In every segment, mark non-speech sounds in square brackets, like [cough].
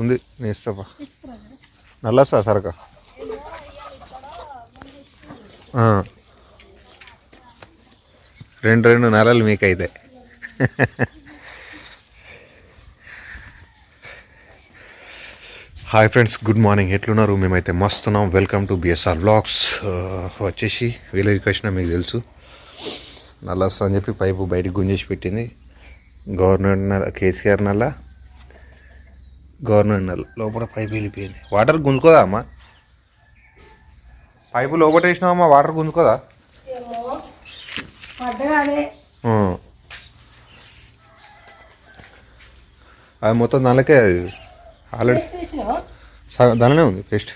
ఉంది నీ ఇష్టపా నల్లసా సరక. రెండు రెండు నెలలు మీకైతే. Hi friends good morning. ఎట్లున్నారు? మేమైతే మస్తున్నాం. వెల్కమ్ టు బిఎస్ఆర్ బ్లాగ్స్ వచ్చేసి విలేజ్కి వచ్చిన మీకు తెలుసు. నల్లస్తా అని చెప్పి పైపు బయటికి గుంజేసి పెట్టింది. గవర్నమెంట్ నల్ల కేసీఆర్ నల్ల. గవర్నమెంట్ నల్ల లోపల పైపు వెళ్ళిపోయింది. వాటర్ గుంజుకోదా అమ్మా? పైపు లోపల వేసినావమ్మా వాటర్ గుంజుకోదా? అదే మొత్తం దానికే అది. ఆల్రెడీ దానిలోనే ఉంది పేస్ట్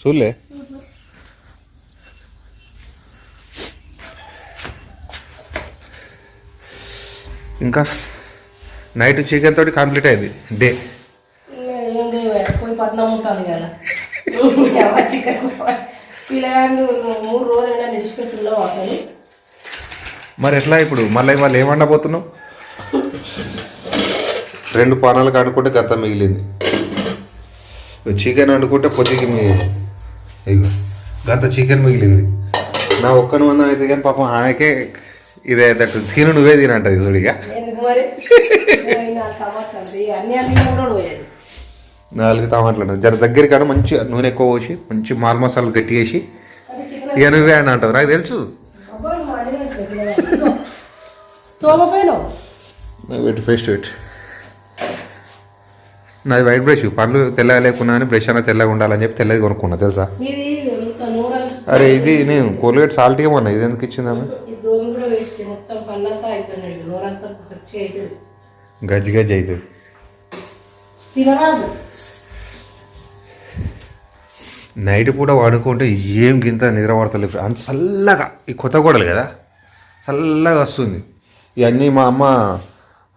చూడలే. ఇంకా? నైట్ చికెన్ తోటి కంప్లీట్ అయింది. డే. ఏం లేవే పోయి పట్నం ఉంటాను కదా. ఎవరు చికెన్ పిల్లగాళ్ళు మూడు రోజులు నిడిచిపెట్టులో అసలు మరి ఎట్లా ఇప్పుడు? మళ్ళీ వాళ్ళు ఏం వండబోతున్నావు? రెండు పానాలు కడుక్కుంటే గంత మిగిలింది. చికెన్ వండుకుంటే పొద్దుకి మిగిలింది ఇగో గంత చికెన్ మిగిలింది. నా ఒక్కని మందం అయితే కానీ పాపం ఆమెకే ఇదే తిను నువ్వే తినంటది చూడిగా మరి నాకు టమాటాలు అన్ని అన్ని కూడా పోయేది. నాలుగు టమాటాలు జర దగ్గర కాడ మంచి నూనె ఎక్కువ పోసి మంచి మాల్ మసాలాలు గట్టి వేసి ఇక నువ్వే అని అంటావు. నాకు తెలుసు. పెట్టి ఫేస్ట్ పెట్టి నాది వైట్ బ్రష్. పండ్లు తెల్లగా లేకున్నా అని బ్రష్ అన్న తెల్లగా ఉండాలని చెప్పి తెల్లది కొనుక్కున్నా తెలుసా? అరే ఇది నేను కోల్గేట్ సాల్ట్ ఏమన్నా ఇది ఎందుకు ఇచ్చిందామె ఈ దోమ కూడా వేస్ట్ మొత్తం పళ్ళంతా అయిపోయినాయి అవుతుంది గజ్జి గజ్జి అవుతుంది తినరాదు. నైట్ పూట వాడుకుంటే ఏం గింత నిద్ర పడతలేదు అంత చల్లగా ఈ కొత్త గోడలు కదా? చల్లగా వస్తుంది. ఇవన్నీ మా అమ్మ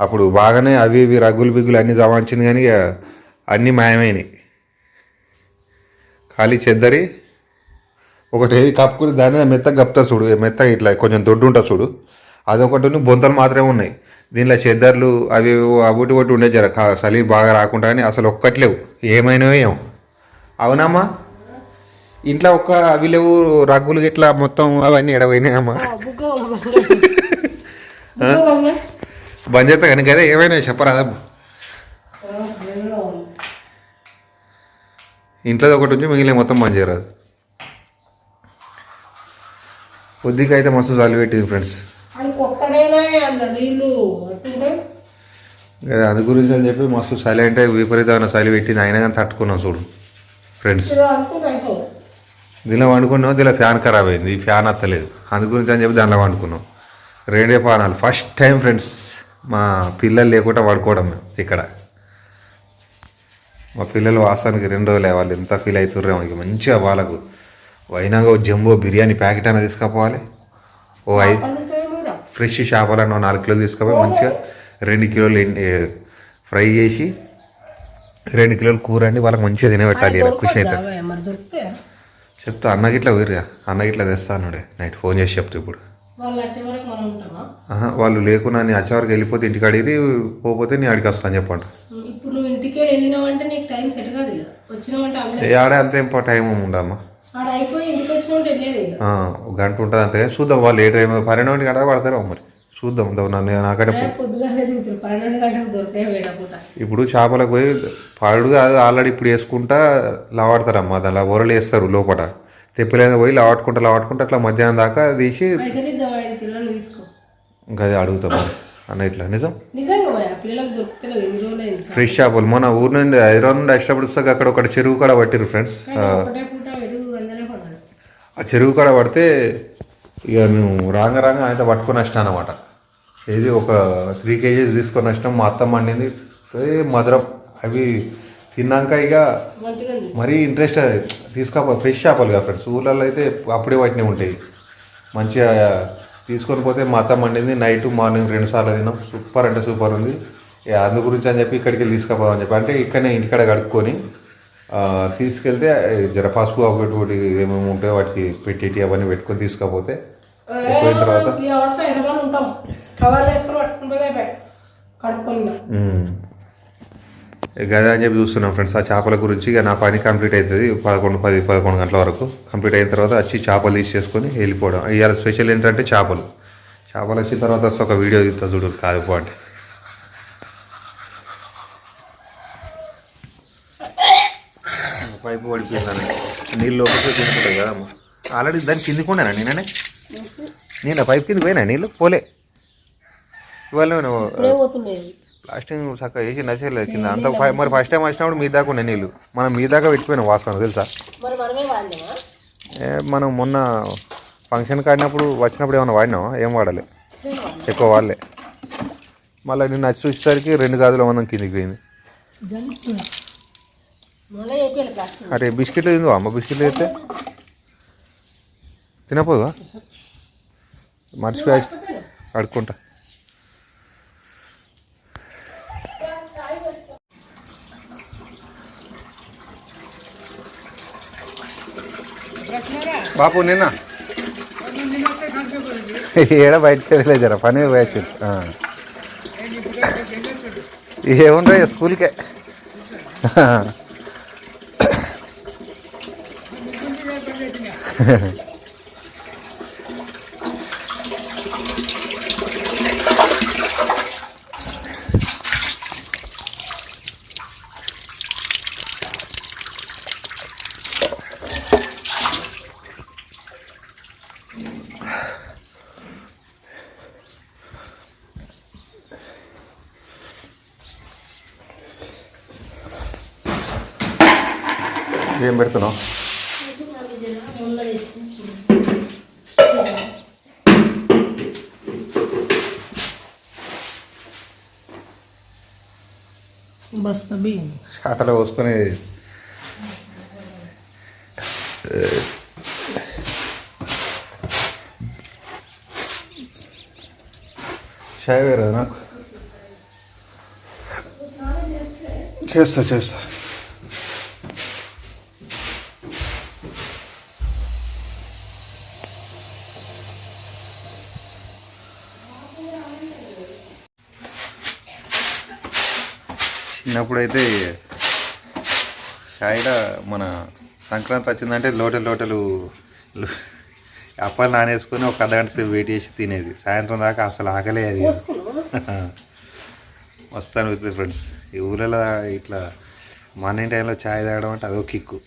అప్పుడు బాగానే అవి ఇవి రగ్గులు బిగ్గులు అన్నీ గమాంచింది కానీ అన్నీ మాయమైనాయి. ఖాళీ చెద్దరి ఒకటి ఏది కప్పుకుని దాని మెత్తగా కప్పుతారు చూడు. మెత్తగా ఇట్లా కొంచెం దొడ్డు ఉంటుంది చూడు. అదొకటి బొంతలు మాత్రమే ఉన్నాయి. దీనిలో చెద్దర్లు అవి ఇవి ఒకటి ఉండే జర చలి బాగా రాకుండా కానీ అసలు ఒక్కటి లేవు. ఏమైనాయో ఏమో అవునమ్మా? ఇంట్లో ఒక్క అవి లేవు రగ్గులు గిట్లా మొత్తం అవన్నీ ఎడవైనాయమ్మా బంద్ చేస్తా కానీ కదా ఏమైనా చెప్పరాదమ్మా. ఇంట్లో ఒకటి ఉంచి మిగిలిన మొత్తం బంద్ చేయరాదు. కొద్దిగా అయితే మస్తు చలి పెట్టింది ఫ్రెండ్స్. వస్తుంటే అదే గురించి అని చెప్పి మస్తు చలి అంటే విపరీతమైన చలి పెట్టింది. అయినా కానీ తట్టుకున్నాం చూడు ఫ్రెండ్స్ దీనిలో వండుకున్నాం దీనిలో ఫ్యాన్ ఖరాబ్ అయింది. ఈ ఫ్యాన్ అత్తలేదు. అందు గురించి అని చెప్పి దానిలో వండుకున్నాం. రెండే పానాలు. ఫస్ట్ టైం ఫ్రెండ్స్ మా పిల్లలు లేకుండా పడుకోవడం మేము ఇక్కడ. మా పిల్లలు వాసానికి రెండు రోజులే వాళ్ళు. ఎంత ఫీల్ అవుతుర్రేమో ఇక మంచిగా వాళ్ళకు. వైనాగా జంబో బిర్యానీ ప్యాకెట్ అయినా తీసుకుపోవాలి. ఓ ఐదు ఫ్రెష్ చేపలను నాలుగు కిలోలు తీసుకుపోయి మంచిగా రెండు కిలోలు ఫ్రై చేసి రెండు కిలోలు కూర అండి వాళ్ళకి మంచిగా తినబెట్టాలి ఇలా ఖుషి దొరికితే? చెప్తా అన్నకి ఇట్లా వేరుగా అన్నకి ఇట్లా తెస్తాను నైట్ ఫోన్ చేసి చెప్తా ఇప్పుడు. వాళ్ళు వచ్చే వరకు లేకున్నా నీ వచ్చేవరకు వెళ్ళిపోతే ఇంటికి అడిగి పోతే నీ అడిగి వస్తాను చెప్పండి. ఇప్పుడు నువ్వు ఇంటికి వెళ్ళినావంటే నీకు టైం సెట్ కాదు వచ్చినావంటే అంత టైం ఉండమ్మా గంట ఉంటుంది అంతే చూద్దాం వాళ్ళు ఏ టైం పన్నెండు గంట పడతారో మరి. చూద్దాం నన్ను నాకంటే ఇప్పుడు చేపలకు పోయి పాడు కాదు ఆల్రెడీ ఇప్పుడు వేసుకుంటా లావాడతారమ్మా దానిలో ఒరలు వేస్తారు లోపల. తెప్పలేదు పోయి లావాడుకుంటా లావాడుకుంటా అట్లా మధ్యాహ్నం దాకా తీసి ఇంకా అది అడుగుతాం. అన్న ఇట్లా నిజం? అయింది. ఫ్రెష్ చేపలు. మన ఊరు నుండి హైదరాబాద్ నుండి వచ్చినప్పుడు అక్కడ ఒక చెరువు కాడ పట్టిరు ఫ్రెండ్స్ ఒకటే పూట వెలుగు అందరే పడ్డాడు ఆ చెరువు కాడ పడితే ఇక మేము రాంగ రాంగ అయితే పట్టుకొని వచ్చినా అనమాట ఇది ఒక త్రీ కేజీస్ తీసుకొని వచ్చినాం మా అత్తమ్మ వండింది మధురం అవి తిన్నాక ఇక మరీ ఇంట్రెస్ట్ తీసుకోపో ఫ్రెష్ చేపలు కదా ఫ్రెండ్స్ ఊళ్ళల్లో అయితే అప్పుడే వాటిని ఉంటాయి. మంచిగా తీసుకొని పోతే మా అత్త మండింది. నైట్ మార్నింగ్ రెండు సార్లు తిన్నాం. సూపర్ అంటే సూపర్ ఉంది. ఇక అందు గురించి అని చెప్పి ఇక్కడికి వెళ్ళి తీసుకుపోదాం చెప్పి. అంటే ఇక్కడనే ఇంటికాడ కడుక్కొని తీసుకెళ్తే జర పసుపు ఒకటి ఒకటి ఏమేమి ఉంటాయో వాటికి పెట్టేటి అవన్నీ పెట్టుకొని తీసుకపోతే పోయిన తర్వాత? అదే అని చెప్పి చూస్తున్నాం ఫ్రెండ్స్ ఆ చేపల గురించి. ఇక నా పని కంప్లీట్ అవుతుంది. పదకొండు పది పదకొండు గంటల వరకు కంప్లీట్ అయిన తర్వాత వచ్చి చేపలు తీసేసుకొని వెళ్ళిపోవడం. ఇవాళ స్పెషల్ ఏంటంటే చేపలు. చేపలు వచ్చిన తర్వాత ఒక వీడియో తీస్తా చూడు కాదు పాటు పైపు పడిపోయిందని. నీళ్ళు లోపలికి తీసుకుంటాయి కదమ్మా ఆల్రెడీ దాని కిందికి ఉండేనా నేనే నేను ఆ పైప్ కిందకి పోయినా నీళ్ళు? పోలే. ఇవాళ ప్లాస్టింగ్ చక్కగా వేసి నచ్చలేదు కింద. అంత మరి ఫస్ట్ టైం వచ్చినప్పుడు మీ దాకా ఉన్నాయి నీళ్ళు. మనం మీ దాకా పెట్టిపోయినాం వాసన తెలుసా? మనం మొన్న ఫంక్షన్ కాడినప్పుడు వచ్చినప్పుడు ఏమైనా వాడినామా ఏం వాడలే. ఎక్కువ వాడలే. మళ్ళీ నిన్న వచ్చి చూసేసరికి రెండు గాజుల మందం కిందికి పోయింది. అరే బిస్కెట్లు తిందో అమ్మ బిస్కెట్లు అయితే తినపోదా మర్చిపోయి అడుక్కుంటా బాపు నిన్న? ఏడ బయటకు వెళ్ళలేదు జర? పని పోయచ్చు ఏముండ్రా స్కూల్కే? ఏం పెడుతున్నావు బస్తా బియ్యం షాటలో పోసుకొని షాయ్ వేరే నాకు చేస్తా చేస్తా చిన్నప్పుడైతే షాయిడ మన సంక్రాంతి వచ్చిందంటే లోటలు లోటలు అప్పలు అప్పాలు నానేసుకొని ఒక అర్ధగంట సేపు వెయిట్ చేసి తినేది. సాయంత్రం దాకా అసలు ఆకలే అది. [laughs] వస్తాను విత్ ఫ్రెండ్స్. ఈ ఊళ్ళలో ఇట్లా మార్నింగ్ టైంలో ఛాయ్ తాగడం అంటే అదో కిక్కు.